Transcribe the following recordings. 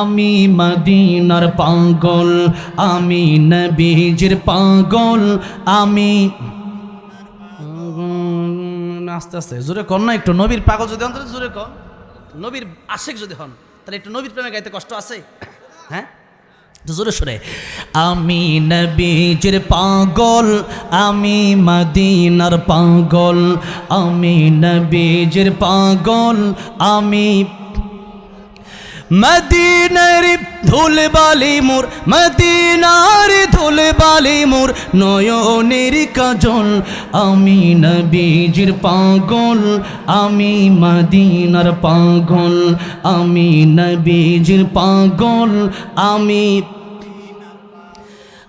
আমি মদিনার পাগল, আমি নবীজির পাগল, আমি আস্তে আস্তে, জোরে কর না একটু, নবীর পাগল যদি হন তাহলে জোরে কর। নবীর আশেক যদি হন, তাহলে একটু নবীর প্রেমে গাইতে কষ্ট আছে? হ্যাঁ? জোরে সরে আমি নবীজির পাগল, আমি মদিনার পাগল, আমি নবীজির পাগল, আমি মদিনার ধুল বালি মোর, মদিনার ধুল বালি মোর, নয়নের কাজল। আমি নবীজির পাগল, আমি মদিনার পাগল। আমি নবীজির পাগল, আমি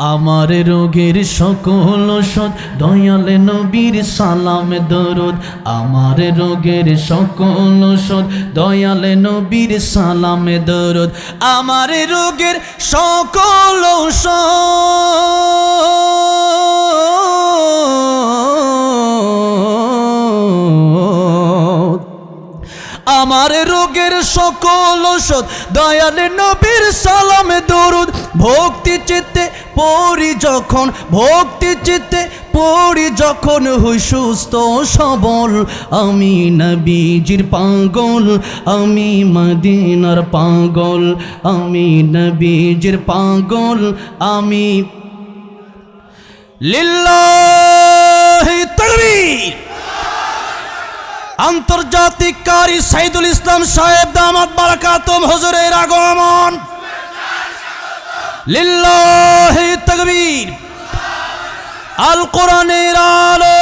আমার রোগের সকল ওষুধ, দয়ালে নবীর সালাম, দরদ। আমার রোগের সকল ওষুধ, দয়ালে নবীর সালাম, দরদ। আমার রোগের সকল ঔষধ সকল ওষুধ দয়ালে নবীর সালামে, দরুদ, ভক্তি চিত্তে পড়ি যখন, ভক্তি চিত্তে পড়ি যখন হই সুস্থ সবল। আমি নবীজির পাগল, আমি মদিনার পাগল, আমি নবীজির পাগল, আমি লিল্লাহি তাকবীর। আন্তর্জাতিক কারি সাইদুল ইসলাম সাহেব দামাত বারাকাতুম হুজুরের আগমন। লিল্লাহি তাকবীর। আল কোরআনের আলো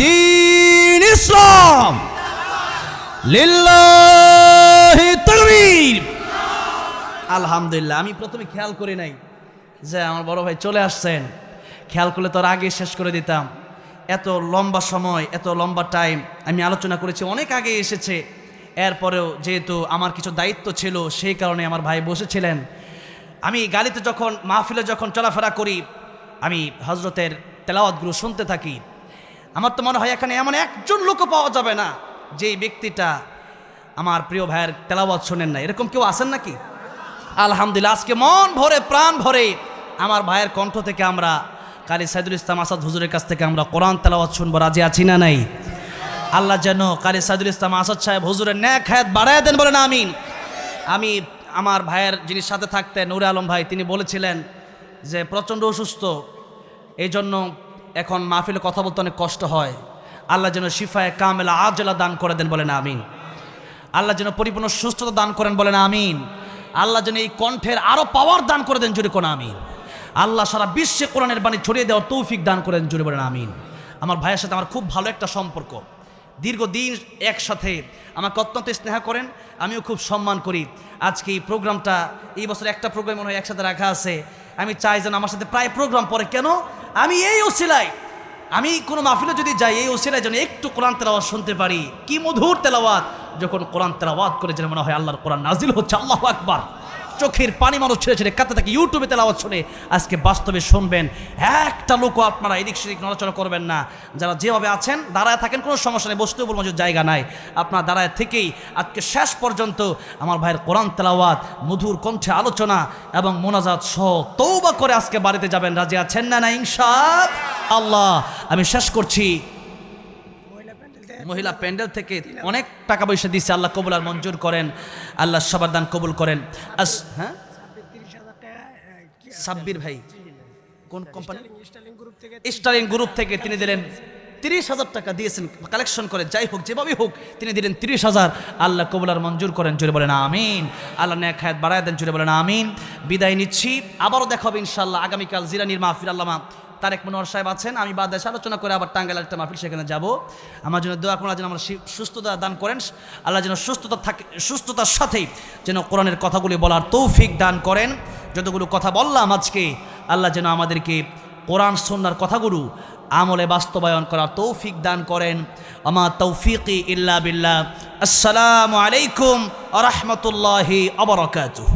দিন ইসলাম। লিল্লাহি আলহামদুলিল্লাহ, আমি প্রথমে খেয়াল করি নাই যে আমার বড় ভাই চলে আসছেন। খেয়াল করলে তোর আগে শেষ করে দিতাম। এত লম্বা সময়, এত লম্বা টাইম আমি আলোচনা করেছি, অনেক আগে এসেছে। এরপরেও যেহেতু আমার কিছু দায়িত্ব ছিল, সেই কারণে আমার ভাই বসেছিলেন। আমি গাড়িতে যখন, মাহফিলে যখন চলাফেরা করি, আমি হজরতের তেলাওয়াতগুলো শুনতে থাকি। আমার তো মনে হয় এখানে এমন একজন লোকও পাওয়া যাবে না, যেই ব্যক্তিটা আমার প্রিয় ভাইয়ের তেলাওয়াত শোনেন না। এরকম কেউ আছেন নাকি? আলহামদুলিল্লাহ, আজকে মন ভরে, প্রাণ ভরে আমার ভাইয়ের কণ্ঠ থেকে আমরা কালী সাইদুল ইসলাম আসাদ হুজুরের কাছ থেকে আমরা কোরআন তেলাওয়াত শুনব। রাজি আছি না নাই? আল্লাহ যেন কালী সাইদুল ইসলাম আসাদ সাহেব হুজুরের ন্যাক হায়াত বাড়ায় দেন বলেন, আমিন। আমি আমার ভাইয়ের যিনি সাথে থাকতেন, নুরে আলম ভাই, তিনি বলেছিলেন যে, প্রচণ্ড অসুস্থ। এই জন্য এখন মাহফিলে কথা বলতে অনেক কষ্ট হয়। আল্লাহ যেন শিফায় কামেলা আজলা দান করে দেন বলেন, আমিন। আল্লাহ যেন পরিপূর্ণ সুস্থতা দান করেন বলেন, আমিন। আল্লাহ যেন এই কণ্ঠের আরও পাওয়ার দান করে দেন জুড়ে কোন আমিন। আল্লাহ সারা বিশ্বে কোরআনের বাণী ছড়িয়ে দেওয়ার তৌফিক দান করেন জুড়ে বলেন, আমিন। আমার ভাইয়ের সাথে আমার খুব ভালো একটা সম্পর্ক। দীর্ঘদিন একসাথে আমাকে অত্যন্ত স্নেহ করেন, আমিও খুব সম্মান করি। আজকে এই প্রোগ্রামটা, এই বছর একটা প্রোগ্রাম মনে হয় একসাথে রাখা আছে। আমি চাই যেন আমার সাথে প্রায় প্রোগ্রাম পরে কেন? আমি এই ওসিলায়, আমি কোনো মাহফিলে যদি যাই, এই ওসিলায় যেন একটু কোরআন তেলাওয়াত শুনতে পারি। কি মধুর তেলাওয়াত! যখন কোরআন তেলাওয়াত করে যেন মনে হয় আল্লাহর কোরআন নাজিল হচ্ছে, আল্লাহ আকবার। চোখের পানি মানুষ ছেড়ে ছেড়ে কাতে থাকে ইউটিউবে তেলাওয়াত শুনে আজকে বাস্তবে শুনবেন। একটা লোকও আপনারা এদিক সেদিক নড়াচড়া করবেন না। যারা যেভাবে আছেন, দাঁড়ায় থাকেন, কোনো সমস্যা নেই, বসতেও বলব জায়গা নাই। আপনার দাঁড়ায় থেকেই আজকে শেষ পর্যন্ত আমার ভাইয়ের কোরআন তেলাওয়াত, মধুর কণ্ঠে আলোচনা এবং মোনাজাত সহ তৌবা করে আজকে বাড়িতে যাবেন। রাজি আছেন না না ইনশা আল্লাহ, আমি শেষ করছি। মহিলা প্যান্ডেল থেকে অনেক টাকা পয়সা দিচ্ছে আল্লাহ কবুল আর মঞ্জুর করেন। আল্লাহ সবার দান কবুল করেন। হ্যাঁ? সাব্বির ভাই, কোন কোম্পানি স্টারিং গ্রুপ থেকে তিনি দিলেন তিরিশ হাজার টাকা দিয়েছেন কালেকশন করে, যাই হোক, যেভাবেই হোক, তিনি দিলেন তিরিশ হাজার। আল্লাহ কবুলার মঞ্জুর করেন জুড়ে বলেন আমিন। আল্লাহ ন্যাক হায়াত বাড়ায় দেন জুড়ে বলেন আমিন। বিদায় নিচ্ছি, আবারও দেখা ইনশাল্লাহ আগামীকাল জিরানির মাহফিল, আল্লামা তারেক মনোহর সাহেব আছেন, আমি বাদ দেশে আলোচনা করে আবার টাঙ্গাইল একটা মাহফিল সেখানে যাব। আমার জন্য দোয়া করার যেন আমার সুস্থতা দান করেন, আল্লাহ যেন সুস্থতা থাকে, সুস্থতার সাথেই যেন কোরআনের কথাগুলি বলার তৌফিক দান করেন। যতগুলো কথা বললাম আজকে, আল্লাহ যেন আমাদেরকে কোরআন সন্ন্যার কথাগুলো আমলে বাস্তবায়ন করার তৌফিক দান করেন। আমার তৌফিকি ইল্লা বিল্লাহ। আসসালামু আলাইকুম আ রহমতুল্লাহি আবরকাতুহ